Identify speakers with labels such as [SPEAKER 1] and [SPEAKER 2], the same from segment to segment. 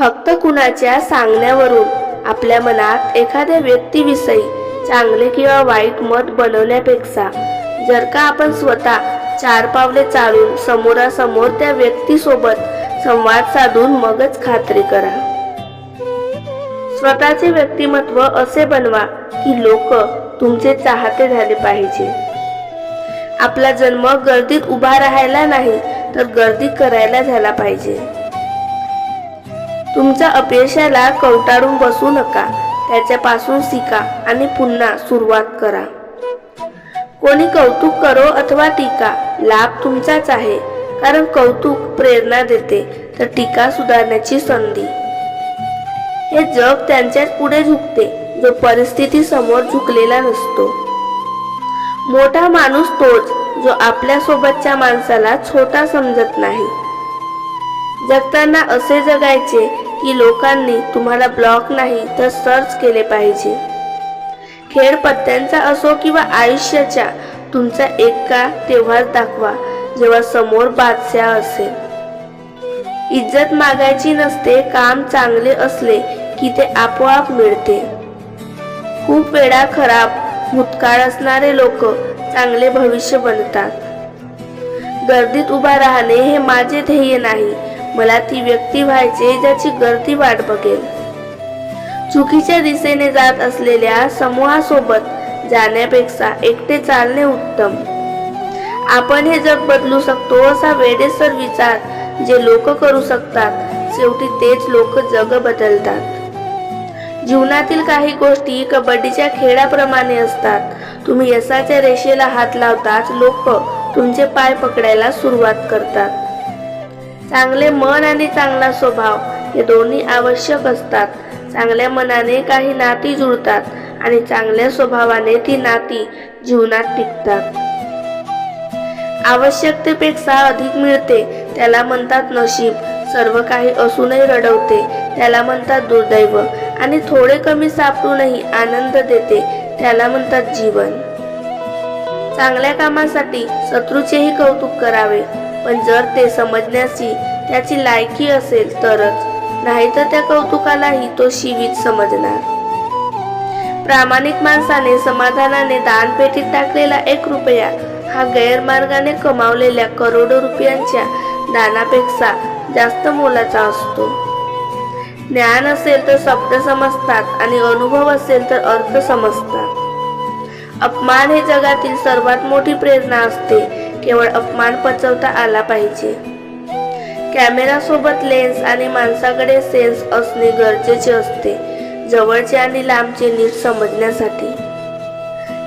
[SPEAKER 1] फक्त कुणाच्या सांगण्यावरून आपल्या मनात एखाद्या व्यक्तीविषयी चांगले किंवा वाईट मत बनवण्यापेक्षा जर का आपण स्वतः चार पावले चालून समोरासमोर त्या व्यक्तीसोबत संवाद साधून मगच खात्री करा. स्वतःचे व्यक्तिमत्व असे बनवा की लोक तुमचे चाहते झाले पाहिजे. आपला जन्म गर्दीत उभा राहायला नाही तर गर्दी करायला झाला पाहिजे. तुमच्या अपयशाला कवटाळून बसू नका. त्याच्यापासून शिका आणि पुन्हा सुरुवात करा. कोणी कौतुक करो अथवा टीका लाभ तुमचाच आहे. कारण कौतुक प्रेरणा देते तर टीका सुधारण्याची संधी. हे जग त्यांच्याच पुढे झुकते जो परिस्थिती समोर झुकलेला नसतो. मोठा माणूस तोच जो आपल्या सोबतच्या माणसाला छोटा समजत नाही. जगताना असे जगायचे की लोकांनी तुम्हाला ब्लॉक नाही तर सर्च केले पाहिजे. खेळ पत्त्यांचा असो किंवा आयुष्याच्या तुमचा एका तेव्हाच दाखवा जेव्हा समोर बादशाह असेल. इज्जत मागायची नसते काम चांगले असले की ते आपोआप मिळते. खूप वेळा खराब भूतकाळ असणारे लोक चांगले भविष्य बनतात. गर्दीत उभा राहणे हे माझे ध्येय नाही मला ती व्यक्ती व्हायचे ज्याची गर्दी वाट बघेल. चुकीच्या दिशेने जात असलेल्या समूहासोबत जाण्यापेक्षा एकटे चालणे उत्तम. आपण हे जग बदलू शकतो असा वेडेसर विचार जे लोक करू शकतात शेवटी तेच लोक जग बदलतात. जीवनातील काही गोष्टी कबड्डीच्या खेळाप्रमाणे असतात. तुम्ही यशाच्या रेषेला हात लावताच लोक तुमचे पाय पकडायला सुरुवात करतात. चांगले मन आणि चांगला स्वभाव हे दोन्ही आवश्यक असतात. चांगल्या मनाने काही नाती जुळतात आणि चांगल्या स्वभावाने ती नाती जीवनात टिकतात. आवश्यकतेपेक्षा अधिक मिळते त्याला म्हणतात नशीब. सर्व काही असूनही रडवते त्याला म्हणतात दुर्दैव. आणि थोडे कमी सापडूनही आनंद देते त्याला म्हणतात जीवन. चांगल्या कामासाठी शत्रूचेही कौतुक करावे. पण जर ते समजण्याची त्याची लायकी असेल तरच. नाहीतर त्या कौतुकालाही तो शिवीत समजणार. प्रामाणिक माणसाने समाधानाने दानपेटीत टाकलेला एक रुपया हा गैरमार्गाने कमावलेल्या करोडो रुपयांच्या दानापेक्षा जास्त मोलाचा असतो. ज्ञान असेल तर शब्द समजतात आणि अनुभव असेल तर अर्थ समजतात. अपमान हे जगातील सर्वात मोठी प्रेरणा असते. केवळ अपमान पचवता आला पाहिजे. कॅमेरा सोबत लेन्स आणि माणसाकडे सेन्स असणे गरजेचे असते जवळचे आणि लांबचे नीट समजण्यासाठी.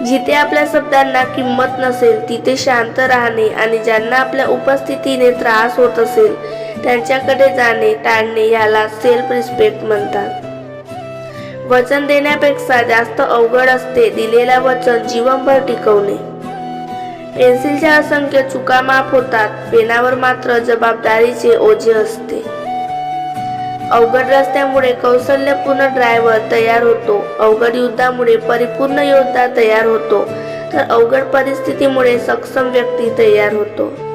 [SPEAKER 1] जिथे आपल्या शब्दांना किंमत नसेल तिथे शांत राहणे आणि ज्यांना आपल्या उपस्थितीने त्रास होत असेल त्यांच्याकडे जाणे टाळणे याला सेल्फ रिस्पेक्ट म्हणतात. वचन देण्यापेक्षा जास्त अवघड असते दिलेला वचन जीवनभर टिकवणे. पेन्सिलच्या असंख्य चुका माफ होतात. पेनावर मात्र जबाबदारीचे ओझे असते. अवघड रस्त्यामुळे कौशल्यपूर्ण ड्रायव्हर तयार होतो. अवघड युद्धामुळे परिपूर्ण योद्धा तयार होतो. तर अवघड परिस्थितीमुळे सक्षम व्यक्ती तयार होतो.